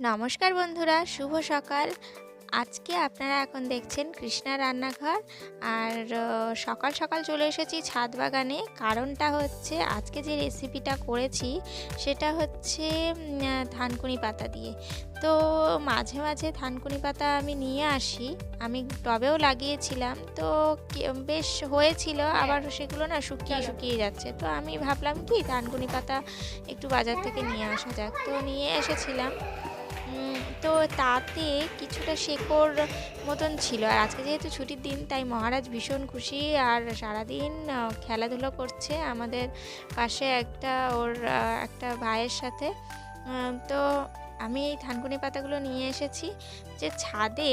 নমস্কার বন্ধুরা শুভ সকাল। আজকে আপনারা এখন দেখছেন কৃষ্ণা রান্নাঘর। আর সকাল সকাল চলে এসেছি ছাদ বাগানে কারণটা হচ্ছে আজকে যে রেসিপিটা করেছি সেটা হচ্ছে থানকুনি পাতা দিয়ে। তো মাঝে মাঝে থানকুনি পাতা আমি নিয়ে আসি। আমি টবেও লাগিয়েছিলাম। তো বেশ হয়েছিল আবার সেগুলো না শুকিয়ে শুকিয়ে যাচ্ছে। তো আমি ভাবলাম কি থানকুনি পাতা একটু বাজার থেকে নিয়ে আসা যাক। তো নিয়ে এসেছিলাম। তো তাতে কিছুটা শেকড় মতন ছিল। আর আজকে যেহেতু ছুটির দিন, তাই মহারাজ ভীষণ খুশি। আর সারাদিন খেলাধুলো করছে আমাদের পাশে একটা ওর একটা ভাইয়ের সাথে। তো আমি এই থানকুনি পাতাগুলো নিয়ে এসেছি যে ছাদে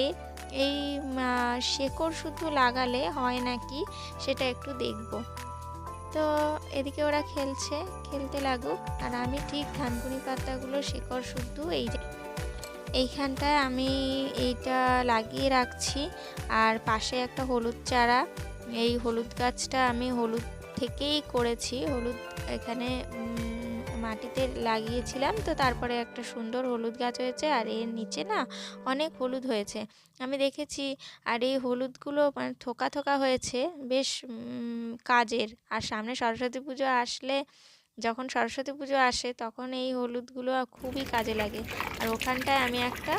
এই শেকড় শুধু লাগালে হয় নাকি সেটা একটু দেখব। তো এদিকে ওরা খেলছে, খেলতে লাগুক। আর আমি ঠিক ধানকুনি পাতাগুলো, শেকড় শুদ্ধ এই যে এইখানটায় আমি এইটা লাগিয়ে রাখছি। আর পাশে একটা হলুদ চারা। এই হলুদ গাছটা আমি হলুদ থেকেই করেছি। হলুদ এখানে মাটিতে লাগিয়েছিলাম। তো তারপরে একটা সুন্দর হলুদ গাছ হয়েছে। আর এর নিচে না অনেক হলুদ হয়েছে। আমি দেখেছি, আর এই হলুদগুলো মানে থোকা থোকা হয়েছে। বেশ কাজের। আর সামনে সরস্বতী পুজো আসলে যখন সরস্বতী পুজো আসে তখন এই হলুদগুলো খুবই কাজে লাগে। আর ওখানটায় আমি একটা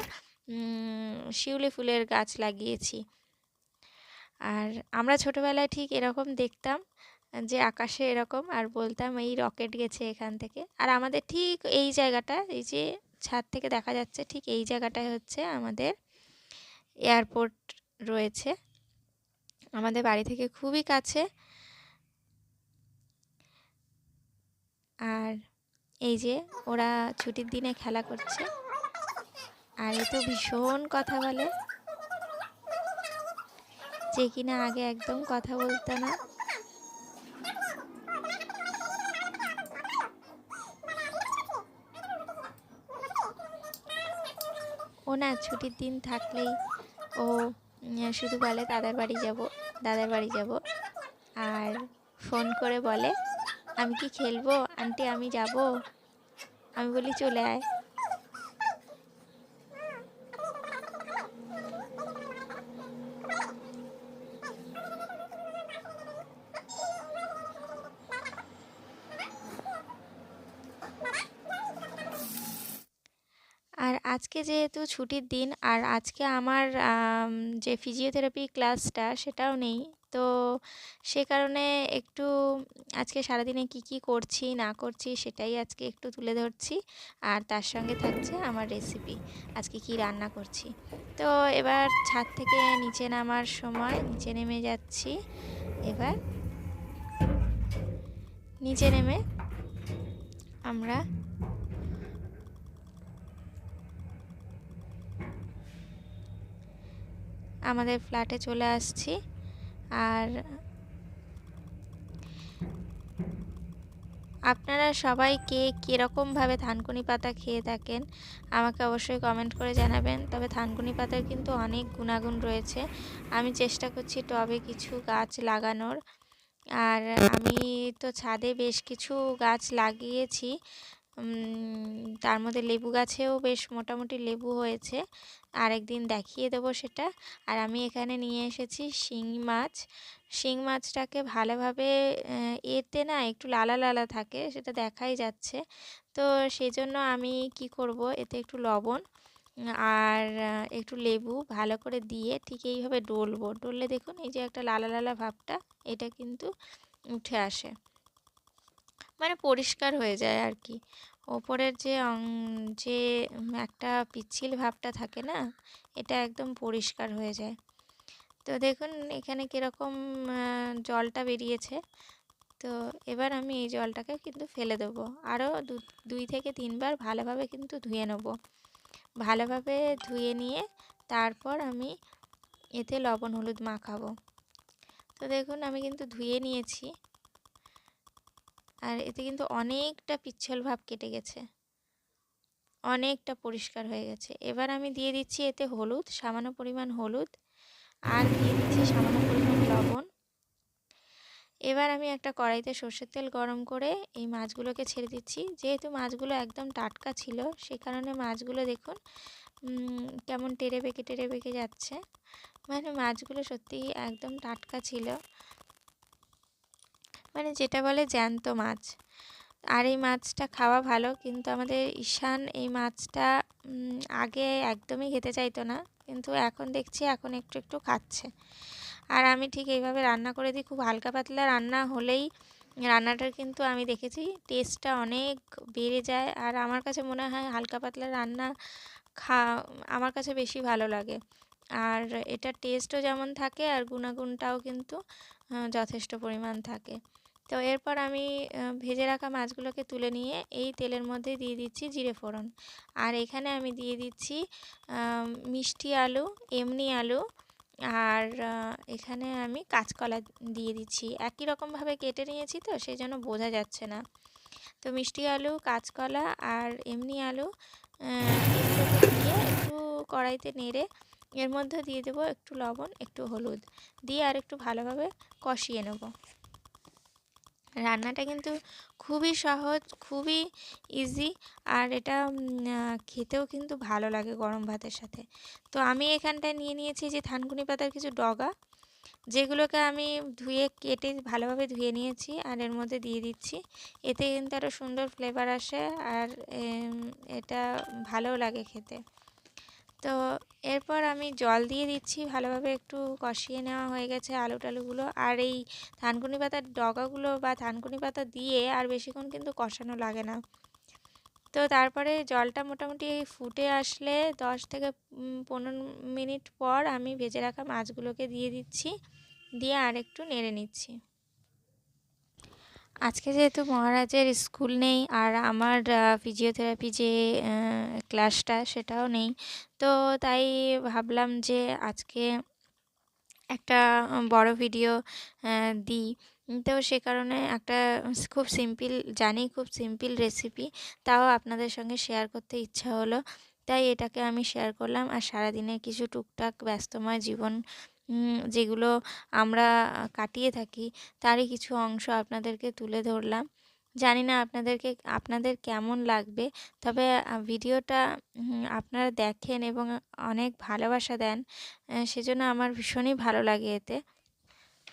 শিউলি ফুলের গাছ লাগিয়েছি। আর আমরা ছোটোবেলায় ঠিক এরকম দেখতাম যে আকাশে এরকম আর বলতাম এই রকেট গেছে এখান থেকে। আর আমাদের ঠিক এই জায়গাটা, এই যে ছাদ থেকে দেখা যাচ্ছে ঠিক এই জায়গাটায় হচ্ছে আমাদের এয়ারপোর্ট রয়েছে। আমাদের বাড়ি থেকে খুবই কাছে। আর এই যে ওরা ছুটির দিনে খেলা করছে। আর এ তো ভীষণ কথা বলে। যে কিনা আগে একদম কথা বলতো না। ও না ছুটির দিন থাকলেই ও শুধু বলে, দাদার বাড়ি যাব, দাদার বাড়ি যাব। আর ফোন করে বলে আমি কি খেলব? আন্টি, আমি যাব। আমি বলি, চলে আয়। আর আজকে যেহেতু ছুটির দিন, আর আজকে আমার যে ফিজিওথেরাপি ক্লাসটা সেটাও নেই। তো সে কারণে একটু আজকে সারাদিনে কি কি করছি, না করছি সেটাই আজকে একটু তুলে ধরছি। আর তার সঙ্গে থাকছে আমার রেসিপি আজকে কি রান্না করছি। তো এবার ছাদ থেকে নিচে নামার সময়, নিচে নেমে যাচ্ছি। এবার নিচে নেমে আমরা আমাদের ফ্ল্যাটে চলে আসছি। আর আপনারা সবাই কে কীরকমভাবে থানকুনি পাতা খেয়ে থাকেন, আমাকে অবশ্যই কমেন্ট করে জানাবেন। তবে থানকুনি পাতার কিন্তু অনেক গুণাগুণ রয়েছে। আমি চেষ্টা করছি টবে কিছু গাছ লাগানোর। আর আমি তো ছাদে বেশ কিছু গাছ লাগিয়েছি। তার মধ্যে লেবু গাছেও বেশ মোটামুটি লেবু হয়েছে। আরেকদিন দেখিয়ে দেবো সেটা। আর আমি এখানে নিয়ে এসেছি শিঙি মাছ। শিং মাছটাকে ভালোভাবে এতে না একটু লালা লালা থাকে, সেটা দেখাই যাচ্ছে। তো সেই জন্য আমি কি করব, এতে একটু লবণ, আর একটু লেবু ভালো করে দিয়ে ঠিক এইভাবে ডলবো। ডললে দেখুন এই যে একটা লালা লালা ভাবটা, এটা কিন্তু উঠে আসে। মানে পরিষ্কার হয়ে যায় আর কি ওপরের যে যে একটা পিচ্ছিল ভাবটা থাকে না, এটা একদম পরিষ্কার হয়ে যায়। তো দেখুন এখানে কীরকম জলটা বেরিয়েছে। তো এবার আমি এই জলটাকে কিন্তু ফেলে দেবো। আরও দুই থেকে তিনবার ভালোভাবে কিন্তু ধুয়ে নেব। ভালোভাবে ধুয়ে নিয়ে তারপর আমি এতে লবণ হলুদ মাখাবো। তো দেখুন আমি কিন্তু ধুয়ে নিয়েছি। আর এতে কিন্তু অনেকটা পিচ্ছল ভাব কেটে গেছে। অনেকটা পরিষ্কার হয়ে গেছে। এবার আমি দিয়ে দিচ্ছি এতে হলুদ, সামান্য পরিমাণ হলুদ, আর দিয়ে দিচ্ছি সামান্য পরিমাণ লবণ। এবার আমি একটা কড়াইতে সর্ষের তেল গরম করে এই মাছগুলোকে ছেড়ে দিচ্ছি। যেহেতু মাছগুলো একদম টাটকা ছিল, সে কারণে মাছগুলো দেখুন কেমন টেরে বেঁকে টেরে বেঁকে যাচ্ছে। মানে মাছগুলো সত্যি একদম টাটকা ছিল। মানে যেটা বলে জ্যান্ত মাছ। আর এই মাছটা খাওয়া ভালো, কিন্তু আমাদের ঈশান এই মাছটা আগে একদমই খেতে চাইতো না, কিন্তু এখন দেখছি এখন একটু একটু খাচ্ছে। আর আমি ঠিক এইভাবে রান্না করে দিই, খুব হালকা পাতলা রান্না হলেই রান্নাটার কিন্তু আমি দেখেছি টেস্টটা অনেক বেড়ে যায়। আর আমার কাছে মনে হয় হালকা পাতলা রান্না খা, আমার কাছে বেশি ভালো লাগে। আর এটার টেস্টও যেমন থাকে আর গুণাগুণটাও কিন্তু যথেষ্ট পরিমাণ থাকে। তো এরপর আমি ভেজে রাখা মাছগুলোকে তুলে নিয়ে এই তেলের মধ্যে দিয়ে দিচ্ছি জিরে ফোড়ন। আর এখানে আমি দিয়ে দিচ্ছি মিষ্টি আলু, এমনি আলু, আর এখানে আমি কাঁচকলা দিয়ে দিচ্ছি। একই রকমভাবে কেটে নিয়েছি তো সেই জন্য বোঝা যাচ্ছে না। তো মিষ্টি আলু, কাঁচকলা আর এমনি আলু দিয়ে একটু কড়াইতে নেড়ে এর মধ্যে দিয়ে দেবো একটু লবণ, একটু হলুদ। দিয়ে আর একটু ভালোভাবে কষিয়ে নেব। রান্নাটা কিন্তু খুবই সহজ, খুবই ইজি আর এটা খেতেও কিন্তু ভালো লাগে গরম ভাতের সাথে। তো আমি এখানটায় নিয়ে নিয়েছি যে থানকুনি পাতার কিছু ডগা, যেগুলোকে আমি ধুয়ে কেটে ভালোভাবে ধুয়ে নিয়েছি আর এর মধ্যে দিয়ে দিচ্ছি। এতে কিন্তু আরও সুন্দর ফ্লেভার আসে আর এটা ভালোও লাগে খেতে। তো এরপর আমি জল দিয়ে দিচ্ছি, ভালোভাবে একটু কষিয়ে নেওয়া হয়ে গেছে আলু টালুগুলো আর এই থানকুনি পাতার ডগাগুলো বা থানকুনি পাতা দিয়ে আর বেশিক্ষণ কিন্তু কষানো লাগে না। তো তারপরে জলটা মোটামুটি ফুটে আসলে দশ থেকে পনেরো মিনিট পর আমি ভেজে রাখা মাছগুলোকে দিয়ে দিচ্ছি, দিয়ে আর একটু নেড়ে নিচ্ছি। আজকে যেহেতু মহারাজের স্কুল নেই আর আমার ফিজিওথেরাপি যে ক্লাসটা সেটাও নেই, তো তাই ভাবলাম যে আজকে একটা বড় ভিডিও দিই। তো সে কারণে একটা খুব সিম্পল জানি খুব সিম্পল রেসিপি তাও আপনাদের সঙ্গে শেয়ার করতে ইচ্ছা হলো। তাই এটাকে আমি শেয়ার করলাম আর সারাদিনে কিছু টুকটাক ব্যস্তময় জীবন যেগুলো আমরা কাটিয়ে থাকি, তারই কিছু অংশ আপনাদেরকে তুলে ধরলাম। জানি না আপনাদেরকে, আপনাদের কেমন লাগবে, তবে ভিডিওটা আপনারা দেখেন এবং অনেক ভালোবাসা দেন সেজন্য আমার ভীষণই ভালো লাগে এতে।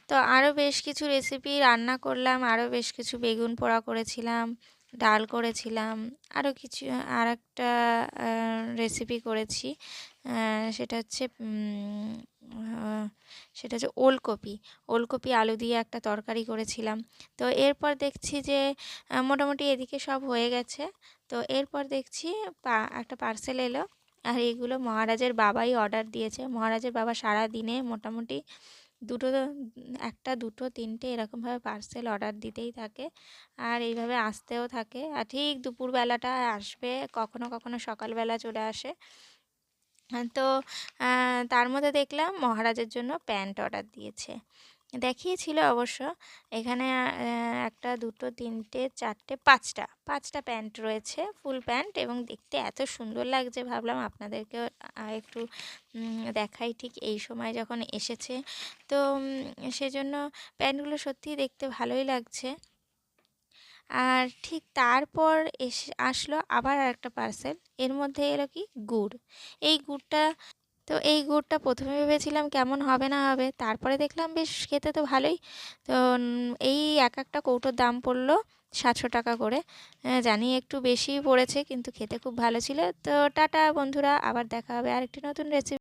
তো আরও বেশ কিছু রেসিপি রান্না করলাম আরও বেশ কিছু বেগুন পোড়া করেছিলাম, ডাল করেছিলাম আরও কিছু আর রেসিপি করেছি সেটা হচ্ছে সেটা হচ্ছে ওলকপি। ওলকপি, আলু দিয়ে একটা তরকারি করেছিলাম। তো এরপর দেখছি যে মোটামুটি এদিকে সব হয়ে গেছে। তো এরপর দেখছি পা, একটা পার্সেল এলো। আর এগুলো মহারাজের বাবাই অর্ডার দিয়েছে। মহারাজের বাবা সারা দিনে মোটামুটি দুটো, একটা, দুটো, তিনটে এরকমভাবে পার্সেল অর্ডার দিতেই থাকে। আর এইভাবে আসতেও থাকে। আর ঠিক দুপুরবেলাটা আসবে, কখনো কখনো সকালবেলা চলে আসে। তো তার মধ্যে দেখলাম মহারাজের জন্য প্যান্ট অর্ডার দিয়েছে। দেখিয়েছিল অবশ্য, এখানে একটা, দুটো, তিনটে, চারটে, পাঁচটা পাঁচটা প্যান্ট রয়েছে, ফুল প্যান্ট এবং দেখতে এত সুন্দর লাগছে, ভাবলাম আপনাদেরকে একটু দেখাই ঠিক এই সময় যখন এসেছে। তো সেজন্য প্যান্টগুলো সত্যিই দেখতে ভালোই লাগছে। আর ঠিক তারপর এসে আসলো আবার একটা পার্সেল এর মধ্যে এলো কি? গুড়। এই গুড়টা, তো এই গুড়টা প্রথমে ভেবেছিলাম কেমন হবে না হবে, তারপরে দেখলাম বেশ খেতে তো ভালোই। তো এই এক একটা কৌটোর দাম পড়ল সাতশো টাকা করে। জানি একটু বেশি পড়েছে, কিন্তু খেতে খুব ভালো ছিল। তো টাটা বন্ধুরা, আবার দেখা হবে আরেকটি নতুন রেসিপি